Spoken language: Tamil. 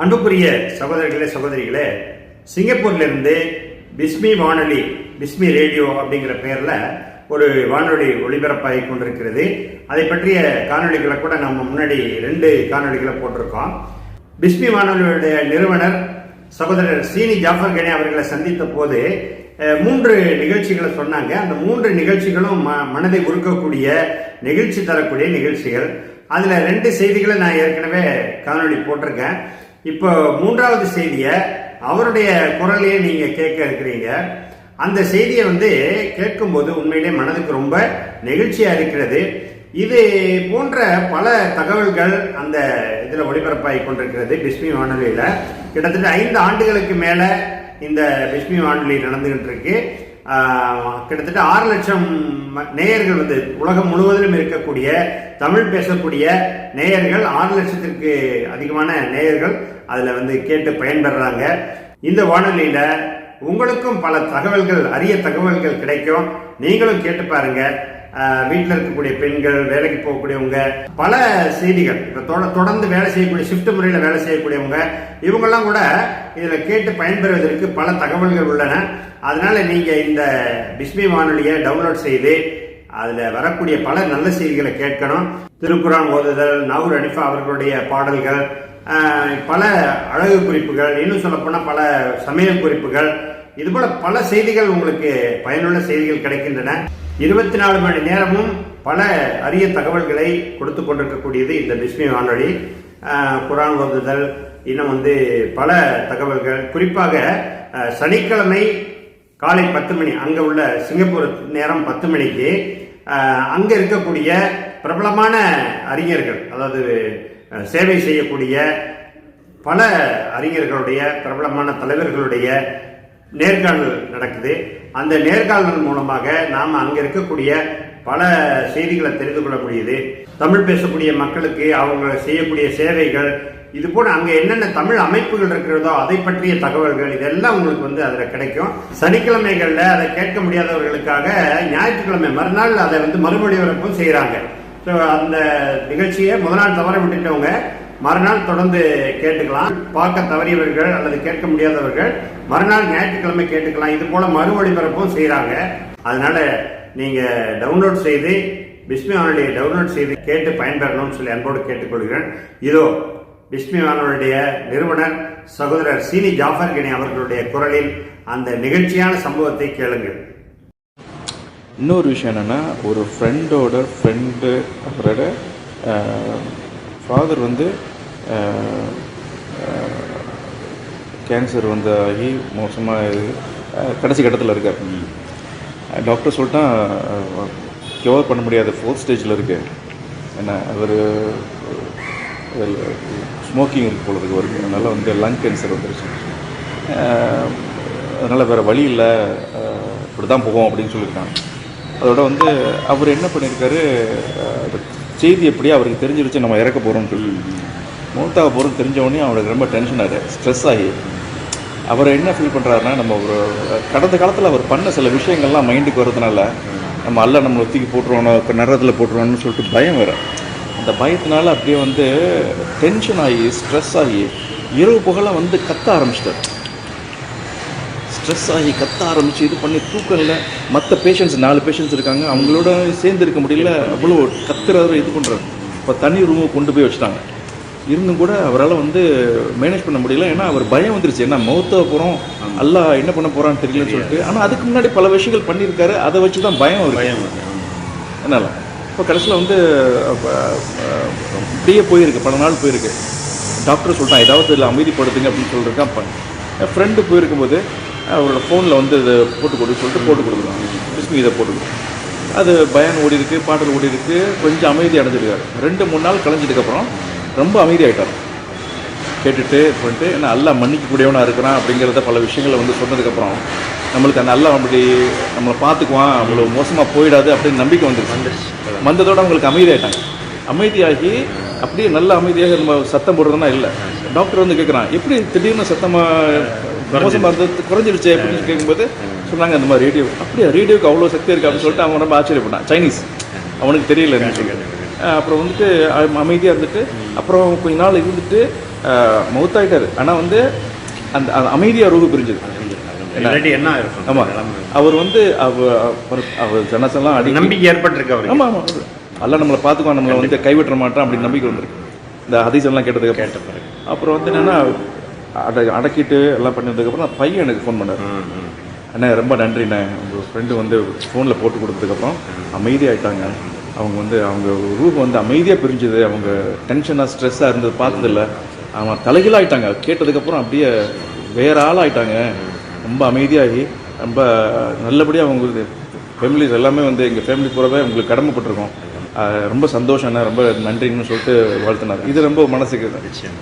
அன்புக்குரிய சகோதரர்களே சகோதரிகளே சிங்கப்பூர்லேருந்து பிஸ்மி வானொலி பிஸ்மி ரேடியோ அப்படிங்கிற பெயரில் ஒரு வானொலி ஒளிபரப்பாகி கொண்டிருக்கிறது. அதை பற்றிய காணொளிகளை கூட நம்ம முன்னாடி ரெண்டு காணொளிகளை போட்டிருக்கோம். பிஸ்மி வானொலியுடைய நிறுவனர் சகோதரர் சீனி ஜாஃபர் கனே அவர்களை சந்தித்த போது மூன்று நிகழ்ச்சிகளை சொன்னாங்க. அந்த மூன்று நிகழ்ச்சிகளும் ம- மனதை உருக்கக்கூடிய நிகழ்ச்சி தரக்கூடிய நிகழ்ச்சிகள். அதில் ரெண்டு செய்திகளை நான் ஏற்கனவே காணொளி போட்டிருக்கேன். இப்போ மூன்றாவது செய்தியை அவருடைய குரலையே நீங்க கேட்க இருக்கிறீங்க. அந்த செய்தியை வந்து கேட்கும்போது உண்மையிலே மனதுக்கு ரொம்ப நெகிழ்ச்சியா இருக்கிறது. இது போன்ற பல தகவல்கள் அந்த இதில் ஒளிபரப்பாகி கொண்டிருக்கிறது பிஸ்மி வானொலியில். கிட்டத்தட்ட ஐந்து ஆண்டுகளுக்கு மேலே இந்த பிஸ்மி வானொலி நடந்துகிட்டு இருக்கு. கிட்டத்தட்ட ஆறு லட்சம் நேயர்கள் வந்து உலகம் முழுவதிலும் இருக்கக்கூடிய தமிழ் பேசக்கூடிய நேயர்கள் ஆறு லட்சத்திற்கு அதிகமான நேயர்கள் அதில் வந்து கேட்டு பயன்பெறாங்க. இந்த வானொலியில் உங்களுக்கும் பல தகவல்கள் அரிய தகவல்கள் கிடைக்கும். நீங்களும் கேட்டு பாருங்கள் வீட்டில் இருக்கக்கூடிய பெண்கள் வேலைக்கு போகக்கூடியவங்க பல செய்திகள் இப்போ தொட- தொடர்ந்து வேலை செய்யக்கூடிய ஷிஃப்ட் முறையில் வேலை செய்யக்கூடியவங்க இவங்கெல்லாம் கூட இதில் கேட்டு பயன்பெறுவதற்கு பல தகவல்கள் உள்ளன. அதனால நீங்கள் இந்த பிஸ்மி வானொலியை டவுன்லோட் செய்து அதில் வரக்கூடிய பல நல்ல செய்திகளை கேட்கணும். திருக்குறான் ஓதுதல் நவுர் அனிஃபா அவர்களுடைய பாடல்கள் பல அழகு குறிப்புகள் இன்னும் சொல்லப்போனால் பல சமையல் குறிப்புகள் இதுபோல பல செய்திகள் உங்களுக்கு பயனுள்ள செய்திகள் கிடைக்கின்றன. இருபத்தி நாலு மணி நேரமும் பல அரிய தகவல்களை கொடுத்து கொண்டிருக்கக்கூடியது இந்த பிஸ்மி வானொலி. குரான் ஓதுதல் இன்னும் வந்து பல தகவல்கள். குறிப்பாக சனிக்கிழமை காலை பத்து மணி அங்கே உள்ள சிங்கப்பூர் நேரம் பத்து மணிக்கு அங்கே இருக்கக்கூடிய பிரபலமான அறிஞர்கள் அதாவது சேவை செய்யக்கூடிய பல அறிஞர்களுடைய பிரபலமான தலைவர்களுடைய நேர்காணல் நடக்குது. அந்த நேர்காணல் மூலமாக நாம் அங்கே இருக்கக்கூடிய பல செய்திகளை தெரிந்து கொள்ள முடியுது தமிழ் பேசக்கூடிய மக்களுக்கு அவங்க செய்யக்கூடிய சேவைகள் இது போல அங்கே என்னென்ன தமிழ் அமைப்புகள் இருக்கிறதோ அதை பற்றிய தகவல்கள் இதெல்லாம் உங்களுக்கு வந்து அதில் கிடைக்கும். சனிக்கிழமைகளில் அதை கேட்க முடியாதவர்களுக்காக ஞாயிற்றுக்கிழமை மறுநாள் அதை வந்து மறுமொழிபரப்பும் செய்கிறாங்க ஸோ அந்த நிகழ்ச்சியை முதல் நாள் தவற விட்டுட்டவங்க மறுநாள் தொடர்ந்து கேட்டுக்கலாம். பார்க்க தவறியவர்கள் அல்லது கேட்க முடியாதவர்கள் மறுநாள் ஞாயிற்றுக்கிழமை கேட்டுக்கலாம். இது போல மறு ஒளிபரப்பும் செய்யறாங்க அதனால நீங்க டவுன்லோட் செய்து பிஸ்மி வானொலியை டவுன்லோட் செய்து கேட்டு பயன்பெறணும்னு சொல்லி அன்போடு கேட்டுக்கொள்கிறேன். இதோ பிஸ்மி வானொலியுடைய நிறுவனர் சகோதரர் சீனி ஜாஃபர் கனி அவர்களுடைய குரலில் அந்த நிகழ்ச்சியான சம்பவத்தை கேளுங்கள். இன்னொரு விஷயம் என்னென்னா ஒரு ஃப்ரெண்டோட ஃப்ரெண்டு அவரோட ஃபாதர் வந்து கேன்சர் வந்து ஆகி மோசமாக கடைசி கட்டத்தில் இருக்கார். டாக்டர் சொல்லிட்டான் கியூர் பண்ண முடியாத. ஃபோர்த் ஸ்டேஜில் இருக்கு. என்ன அவர் ஸ்மோக்கிங் இருக்கு போல இருக்கு அவருக்கு. அதனால் வந்து லங் கேன்சர் வந்துருச்சு. அதனால் வேறு வழி இல்லை. இப்படி தான் போவோம் அப்படின்னு சொல்லியிருக்காங்க. அதோட வந்து அவர் என்ன பண்ணியிருக்காரு? செய்தி எப்படியோ அவருக்கு தெரிஞ்சிருச்சு. நம்ம இறக்க போகிறோம்னு சொல்லி மூத்தாக பொருள் தெரிஞ்சவொடனே அவனுக்கு ரொம்ப டென்ஷன் ஆகுது ஸ்ட்ரெஸ் ஆகி. அவர் என்ன ஃபீல் பண்ணுறாருன்னா நம்ம ஒரு கடந்த காலத்தில் அவர் பண்ண சில விஷயங்கள்லாம் மைண்டுக்கு வர்றதுனால நம்ம அல்ல நம்மளை தூக்கி இப்போ நரத்தில் போட்டுருவோன்னு சொல்லிட்டு பயம் வேறு. அந்த பயத்தினால அப்படியே வந்து டென்ஷன் ஆகி ஸ்ட்ரெஸ் ஆகி இரவு புகழ வந்து கத்த ஆரம்பிச்சிட்டார். ஸ்ட்ரெஸ் ஆகி கத்த ஆரம்பித்து இது பண்ணி தூக்கம் இல்லை. மற்ற பேஷண்ட்ஸ் நாலு பேஷண்ட்ஸ் இருக்காங்க. அவங்களோட சேர்ந்து இருக்க முடியல. அவ்வளோ கத்துறாரு இது பண்ணுறாரு இப்போ தனி ரூமை கொண்டு போய் வச்சுட்டாங்க. இருந்தும் கூட அவரால் வந்து மேனேஜ் பண்ண முடியல. ஏன்னா அவர் பயம் வந்துருச்சு. ஏன்னா மௌத்த போகிறோம் அல்லா என்ன பண்ண போகிறான்னு தெரியலன்னு சொல்லிட்டு. ஆனால் அதுக்கு முன்னாடி பல விஷயங்கள் பண்ணியிருக்காரு. அதை வச்சு தான் பயம் வருது. பயம் என்னால். இப்போ கடைசியில் வந்து இப்படியே போயிருக்கு. பல நாள் போயிருக்கு. டாக்டர் சொல்லிட்டான் ஏதாவது இதில் அமைதிப்படுத்துங்க அப்படின்னு சொல்லியிருக்கான் பண்ண என் ஃப்ரெண்டு போயிருக்கும்போது அவரோட ஃபோனில் வந்து இதை போட்டு கொடுக்க சொல்லிட்டு போட்டு கொடுக்குறான். பிஸ்மி இதை போட்டு அது பயான் ஓடி இருக்கு பாடல் ஓடி இருக்கு கொஞ்சம் அமைதி அடைஞ்சிருக்காரு. ரெண்டு மூணு நாள் கழிஞ்சதுக்கப்புறம் ரொம்ப அமைதியாயிட்டார். கேட்டுட்டு பண்ணிட்டு ஏன்னா அல்லா மன்னிக்கக்கூடியவனாக இருக்கிறான்? அப்படிங்கிறத பல விஷயங்களை வந்து சொன்னதுக்கப்புறம் நம்மளுக்கு அந்த அல்லா அப்படி நம்மளை பார்த்துக்குவான் அவ்வளோ மோசமாக போயிடாது அப்படின்னு நம்பிக்கை வந்துருச்சு. வந்ததோட அவங்களுக்கு அமைதியாயிட்டாங்க. அமைதியாகி அப்படியே நல்ல அமைதியாக நம்ம சத்தம் போடுறதுனா இல்லை. டாக்டர் வந்து கேட்குறான் எப்படி திடீர்னு சத்தமாக மோசமாக இருந்தது குறைஞ்சிருச்சு? அப்படின்னு கேட்கும்போது சொன்னாங்க அந்த மாதிரி ரேடியோ அப்படியே ரேடியோக்கு அவ்வளோ சக்தி இருக்கு? அப்படின்னு சொல்லிட்டு அவன் ரொம்ப ஆச்சரியப்பட்டான். சைனீஸ். அவனுக்கு தெரியல அப்புறம் வந்துட்டு அமைதியாக இருந்துட்டு அப்புறம் கொஞ்ச நாள் இருந்துட்டு மவுத்தாயிட்டாரு. ஆனால் வந்து அந்த அமைதியாக ரூபு பிரிஞ்சது. என்ன இருக்கும் ஆமாம் அவர் வந்து அவர் அவர் அவர் ஜனசெல்லாம் அடி நம்பிக்கை ஏற்பட்டிருக்கு அவருக்கு. ஆமாம் ஆமாம் அல்ல நம்மளை பார்த்துக்குவான் நம்மளை வந்து கைவிட்ட மாட்டான் அப்படி நம்பிக்கை வந்திருக்கு. இந்த ஹதீஸ் எல்லாம் கேட்டதுக்கு கேட்ட பிறகு. அப்புறம் வந்து என்னன்னா அட அடக்கிட்டு எல்லாம் பண்ணதுக்கப்புறம் பையன் எனக்கு ஃபோன் பண்ணார். அண்ணே ரொம்ப நன்றிண்ணே. உங்கள் ஃப்ரெண்டு வந்து ஃபோனில் போட்டு கொடுத்ததுக்கப்புறம் அமைதியாயிட்டாங்க. அவங்க வந்து அவங்க ரூப் வந்து அமைதியாக பிரிஞ்சுது. அவங்க டென்ஷனாக ஸ்ட்ரெஸ்ஸாக இருந்தது பார்த்ததில்ல. அவங்க தலைகளாகிட்டாங்க கேட்டதுக்கப்புறம் அப்படியே வேற ஆளாகிட்டாங்க ரொம்ப அமைதியாகி ரொம்ப நல்லபடியாக அவங்க ஃபேமிலிஸ் எல்லாமே வந்து எங்கள் ஃபேமிலி பூராவே உங்களுக்கு கடமைப்பட்டிருக்கோம். ரொம்ப சந்தோஷம் ரொம்ப நன்றின்னு சொல்லிட்டு வாழ்த்தினார். இது ரொம்ப மனசுக்கு நிச்சயம்.